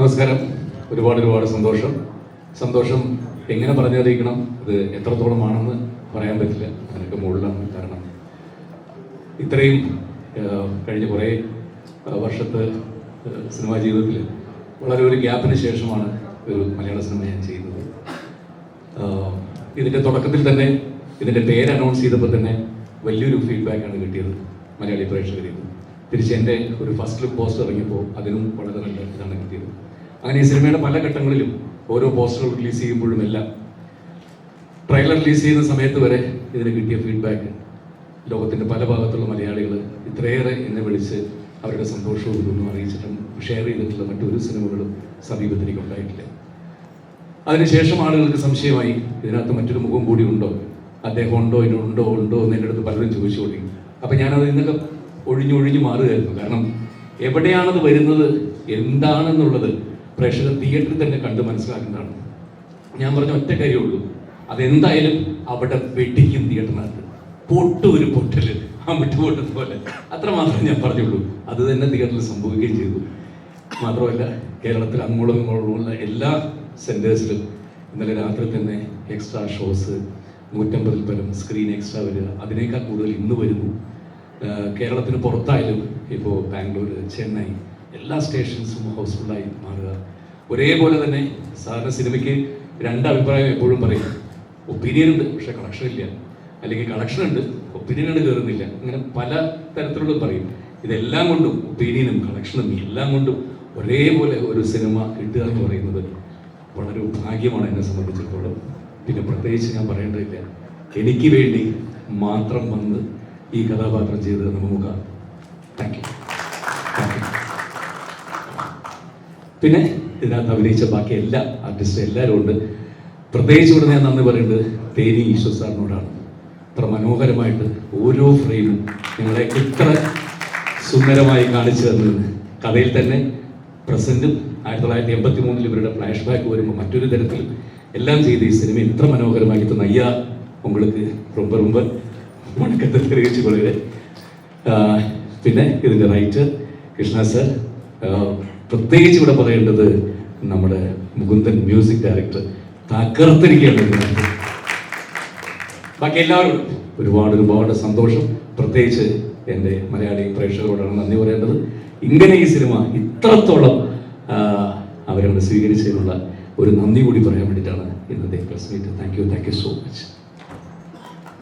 നമസ്കാരം. ഒരുപാട് ഒരുപാട് സന്തോഷം. സന്തോഷം എങ്ങനെ പറഞ്ഞറിയിക്കണം? അത് എത്രത്തോളമാണെന്ന് പറയാൻ പറ്റില്ല. അതിനൊക്കെ മുകളിലാണ് കാരണം. ഇത്രയും കഴിഞ്ഞ കുറേ വർഷത്തെ സിനിമാ ജീവിതത്തിൽ വളരെ ഒരു ഗ്യാപ്പിന് ശേഷമാണ് ഒരു മലയാള സിനിമ ഞാൻ ചെയ്യുന്നത്. ഇതിന്റെ തുടക്കത്തിൽ തന്നെ ഇതിന്റെ പേര് അനൗൺസ് ചെയ്തപ്പോൾ തന്നെ വലിയൊരു ഫീഡ്ബാക്കാണ് കിട്ടിയത് മലയാളി പ്രേക്ഷകരിൽ തിരിച്ച് എന്റെ ഒരു ഫസ്റ്റ് ലുക്ക് പോസ്റ്റ് ഇറങ്ങിയപ്പോൾ അതിനും വളരെ നല്ല ഇതാണ് കിട്ടിയത്. അങ്ങനെ ഈ സിനിമയുടെ പല ഘട്ടങ്ങളിലും ഓരോ പോസ്റ്ററുകൾ റിലീസ് ചെയ്യുമ്പോഴും എല്ലാം ട്രെയിലർ റിലീസ് ചെയ്യുന്ന സമയത്ത് വരെ ഇതിന് കിട്ടിയ ഫീഡ്ബാക്ക് ലോകത്തിന്റെ പല ഭാഗത്തുള്ള മലയാളികൾ ഇത്രയേറെ എന്നെ വിളിച്ച് അവരുടെ സന്തോഷവും ഇതൊന്നും അറിയിച്ചിട്ടും ഷെയർ ചെയ്തിട്ടുള്ള മറ്റൊരു സിനിമകളും സമീപത്തിലേക്ക് ഉണ്ടായിട്ടില്ല. അതിനുശേഷം ആളുകൾക്ക് സംശയമായി ഇതിനകത്ത് മറ്റൊരു മുഖം കൂടി ഉണ്ടോ? അദ്ദേഹം ഉണ്ടോ? ഇതിനുണ്ടോ ഉണ്ടോ? എന്ന് എന്റെ അടുത്ത് പലരും ചോദിച്ചുകൊണ്ടി. അപ്പം ഞാനത് ഇന്നൊക്കെ ഒഴിഞ്ഞൊഴിഞ്ഞ് മാറുകയായിരുന്നു. കാരണം എവിടെയാണത് വരുന്നത്? എന്താണെന്നുള്ളത് പ്രേക്ഷകർ തിയേറ്ററിൽ തന്നെ കണ്ട് മനസ്സിലാക്കേണ്ടതാണ് ഞാൻ പറഞ്ഞ ഒറ്റ കാര്യമുള്ളൂ അതെന്തായാലും അവിടെ വെടിക്കും തിയേറ്ററിനകത്ത് പൊട്ടു ഒരു പൊട്ടൽ ആ വിട്ടുപൊട്ടത് പോലെ. അത്രമാത്രം ഞാൻ പറഞ്ഞുള്ളൂ. അത് തന്നെ തിയേറ്ററിൽ സംഭവിക്കുകയും ചെയ്തു. മാത്രമല്ല കേരളത്തിൽ അങ്ങോളം ഇങ്ങോളമുള്ള എല്ലാ സെന്റേഴ്സിലും ഇന്നലെ രാത്രി തന്നെ എക്സ്ട്രാ ഷോസ് നൂറ്റമ്പതിൽ പരം സ്ക്രീൻ എക്സ്ട്രാ വരിക. അതിനേക്കാൾ കൂടുതൽ ഇന്ന് വരുന്നു. കേരളത്തിന് പുറത്തായാലും ഇപ്പോൾ ബാംഗ്ലൂർ ചെന്നൈ എല്ലാ സ്റ്റേഷൻസും ഹൗസ്ഫുള്ളായി മാറുക. ഒരേപോലെ തന്നെ സാധാരണ സിനിമയ്ക്ക് രണ്ട് അഭിപ്രായം എപ്പോഴും പറയും. ഒപ്പീനിയൻ ഉണ്ട് പക്ഷേ കളക്ഷൻ ഇല്ല. അല്ലെങ്കിൽ കളക്ഷൻ ഉണ്ട് ഒപ്പീനിയനാണ് കയറുന്നില്ല. അങ്ങനെ പല തരത്തിലുള്ള പറയും. ഇതെല്ലാം കൊണ്ടും ഒപ്പീനിയനും കളക്ഷനും എല്ലാം കൊണ്ടും ഒരേപോലെ ഒരു സിനിമ കിട്ടുക എന്ന് പറയുന്നത് വളരെ ഭാഗ്യമാണ് എന്നെ സംബന്ധിച്ചിടത്തോളം. പിന്നെ പ്രത്യേകിച്ച് ഞാൻ പറയേണ്ടതില്ല. എനിക്ക് വേണ്ടി മാത്രം വന്ന് ഈ കഥാപാത്രം ചെയ്തത് നമുക്ക് താങ്ക് യു പിന്നെ ഇതിനകത്ത് അഭിനയിച്ച ബാക്കി എല്ലാ ആർട്ടിസ്റ്റും എല്ലാവരും ഉണ്ട്. പ്രത്യേകിച്ച് ഇവിടെ ഞാൻ നന്ദി പറയുന്നത് തേനി ഈശ്വർ സാറിനോടാണ്. ഇത്ര മനോഹരമായിട്ട് ഓരോ ഫ്രെയിമും നിങ്ങളെ ഇത്ര സുന്ദരമായി കാണിച്ചു തന്നത് കഥയിൽ തന്നെ പ്രസന്റും ആയിരത്തി തൊള്ളായിരത്തി എൺപത്തി മൂന്നിൽ ഇവരുടെ ഫ്ലാഷ് ബാക്ക് വരുമ്പോൾ മറ്റൊരു തരത്തിൽ എല്ലാം ചെയ്ത് ഈ സിനിമ ഇത്ര മനോഹരമായി തന്ന അയ്യാ ഉങ്ങൾക്ക് റൊമ്പ റൊമ്പ വണക്കത്തെ തെളിയിച്ചു കൊള്ളുക പിന്നെ ഇതിന്റെ റൈറ്റർ കൃഷ്ണ സർ പ്രത്യേകിച്ച് ഇവിടെ പറയേണ്ടത് നമ്മുടെ മുകുന്ദൻ മ്യൂസിക് ഡയറക്ടർ തകർത്തിരിക്കുകയാണ്. ബാക്കി എല്ലാവരും ഒരുപാട് ഒരുപാട് സന്തോഷം. പ്രത്യേകിച്ച് എന്റെ മലയാളി പ്രേക്ഷകരോടാണ് നന്ദി പറയേണ്ടത്. ഇങ്ങനെ ഈ സിനിമ ഇത്രത്തോളം അവരവിടെ സ്വീകരിച്ചതിനുള്ള ഒരു നന്ദി കൂടി പറയാൻ വേണ്ടിയിട്ടാണ് ഇന്നത്തെ press meet. Thank you thank you so much